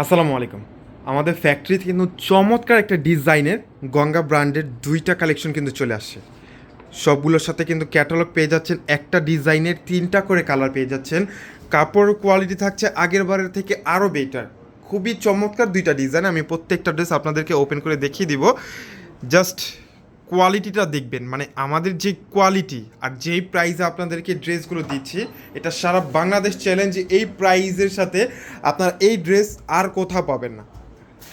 আসসালামু আলাইকুম। আমাদের ফ্যাক্টরিতে কিন্তু চমৎকার একটা ডিজাইনের গঙ্গা ব্র্যান্ডের দুইটা কালেকশন কিন্তু চলে আসছে। সবগুলোর সাথে কিন্তু ক্যাটালগ পেয়ে যাচ্ছেন একটা ডিজাইনের তিনটা করে কালার পেয়ে যাচ্ছেন। কাপড় কোয়ালিটি থাকছে আগের বারের থেকে আরও বেটার খুবই চমৎকার দুইটা ডিজাইন আমি প্রত্যেকটা ড্রেস আপনাদেরকে ওপেন করে দেখিয়ে দিব। জাস্ট কোয়ালিটিটা দেখবেন। মানে আমাদের যে কোয়ালিটি আর যেই প্রাইজে আপনাদেরকে ড্রেসগুলো দিচ্ছি, এটা সারা বাংলাদেশ চ্যালেঞ্জ এই প্রাইজের সাথে আপনারা এই ড্রেস আর কোথাও পাবেন না।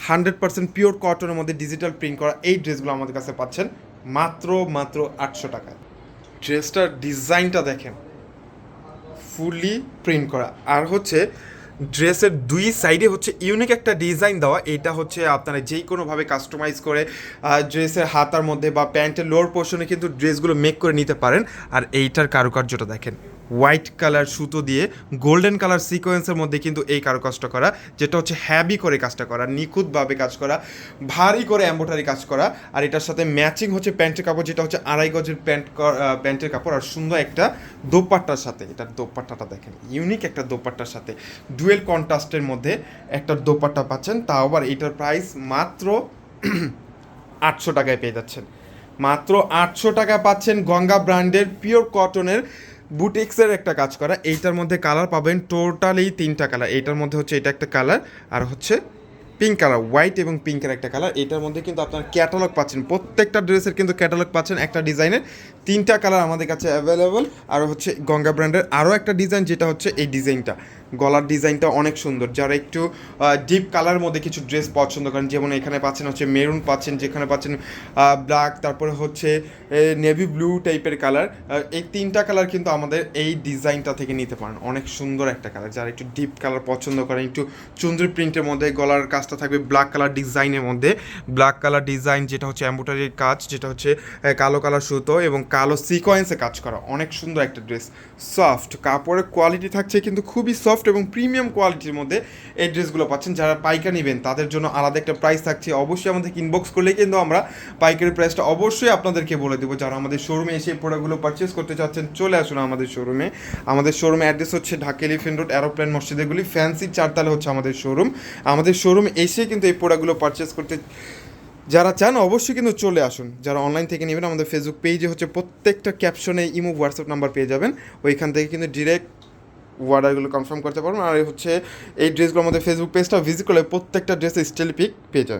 হান্ড্রেড পার্সেন্ট পিওর কটনের মধ্যে ডিজিটাল প্রিন্ট করা এই ড্রেসগুলো আমাদের কাছে পাচ্ছেন মাত্র মাত্র আটশো টাকায়। ড্রেসটার ডিজাইনটা দেখেন। ফুললি প্রিন্ট করা। আর হচ্ছে ড্রেসের দুই সাইডে হচ্ছে ইউনিক একটা ডিজাইন দেওয়া। এটা হচ্ছে আপনারা যেই কোনোভাবে কাস্টমাইজ করে ড্রেসের হাতার মধ্যে বা প্যান্টের লোয়ার পোর্শনে কিন্তু ড্রেসগুলো মেক করে নিতে পারেন। আর এইটার কারুকার্যটা দেখেন। হোয়াইট কালার সুতো দিয়ে গোল্ডেন কালার সিকোয়েন্সের মধ্যে কিন্তু এই কারুকাজটা করা, যেটা হচ্ছে হ্যাভি করে কাজটা করা, নিখুঁতভাবে কাজ করা, ভারী করে এম্বোটারি কাজ করা, আর এটার সাথে ম্যাচিং হচ্ছে প্যান্টের কাপড়, যেটা হচ্ছে আড়াই গজের প্যান্ট প্যান্টের কাপড়, আর সুন্দর একটা দোপাট্টার সাথে, এটার দোপাট্টাটা দেখেন, ইউনিক একটা দোপাট্টার সাথে, ডুয়েল কন্ট্রাস্টের মধ্যে একটা দোপাট্টা পাচ্ছেন, তাও আবার এটার প্রাইস মাত্র আটশো টাকায় পেয়ে যাচ্ছেন, মাত্র আটশো টাকা পাচ্ছেন গঙ্গা ব্র্যান্ডের পিওর কটনের বুটিক্সের একটা কাজ করা। এইটার মধ্যে কালার পাবেন টোটালি তিনটা কালার এইটার মধ্যে হচ্ছে এটা একটা কালার আর হচ্ছে পিঙ্ক কালার, হোয়াইট এবং পিঙ্কের একটা কালার। এটার মধ্যে কিন্তু আপনার ক্যাটালগ পাচ্ছেন। প্রত্যেকটা ড্রেসের কিন্তু ক্যাটালগ পাচ্ছেন একটা ডিজাইনের। তিনটা কালার আমাদের কাছে অ্যাভেলেবল আর হচ্ছে গঙ্গা ব্র্যান্ডের আরও একটা ডিজাইন যেটা হচ্ছে এই ডিজাইনটা। গলার ডিজাইনটা অনেক সুন্দর। যারা একটু ডিপ কালারের মধ্যে কিছু ড্রেস পছন্দ করেন, যেমন এখানে পাচ্ছেন হচ্ছে মেরুন পাচ্ছেন, যেখানে পাচ্ছেন ব্ল্যাক তারপরে হচ্ছে নেভি ব্লু টাইপের কালার এই তিনটা কালার কিন্তু আমাদের এই ডিজাইনটা থেকে নিতে পারেন। অনেক সুন্দর একটা কালার যারা একটু ডিপ কালার পছন্দ করেন, একটু চুন্দ্রি প্রিন্টের মধ্যে গলার কাজটা থাকবে ব্ল্যাক কালার ডিজাইনের মধ্যে। ব্ল্যাক কালার ডিজাইন যেটা হচ্ছে এম্বোটারির কাজ, যেটা হচ্ছে কালো কালার সুতো এবং কালো সিকোয়েন্সে কাজ করা। অনেক সুন্দর একটা ড্রেস সফট কাপড়ের কোয়ালিটি থাকছে কিন্তু খুবই সফট এবং প্রিমিয়াম কোয়ালিটির মধ্যে এই ড্রেসগুলো পাচ্ছেন। যারা পাইকারি নেবেন, তাদের জন্য আলাদা একটা প্রাইস থাকছে। অবশ্যই আমাদের ইনবক্স করলে কিন্তু আমরা পাইকারি প্রাইসটা অবশ্যই আপনাদেরকে বলে দেবো। যারা আমাদের শোরুমে এসে প্রোডাক্টগুলো পারচেস করতে চাচ্ছেন, চলে আসুন আমাদের শোরুমে আমাদের শোরুমে অ্যাড্রেস হচ্ছে ঢাকা এলিফেন্ট রোড অ্যারোপ্লেন মসজিদেগুলি ফ্যান্সি চারতলা হচ্ছে আমাদের শোরুম আমাদের শোরুম এসে কিন্তু এই প্রোডাক্টগুলো পারচেস করতে যারা চান অবশ্যই কিন্তু চলে আসুন। যারা অনলাইন থেকে নেবেন, আমাদের ফেসবুক পেজে হচ্ছে প্রত্যেকটা ক্যাপশনে ইমো হোয়াটসঅ্যাপ নাম্বার পেয়ে যাবেন। ওইখান থেকে কিন্তু ডিরেক্ট অর্ডারগুলো কনফার্ম করতে পারবেন। আর হচ্ছে এই ড্রেসগুলো আমাদের ফেসবুক পেজটা ভিজিট করলে প্রত্যেকটা ড্রেসের স্টিল পিক পেয়ে যাবেন।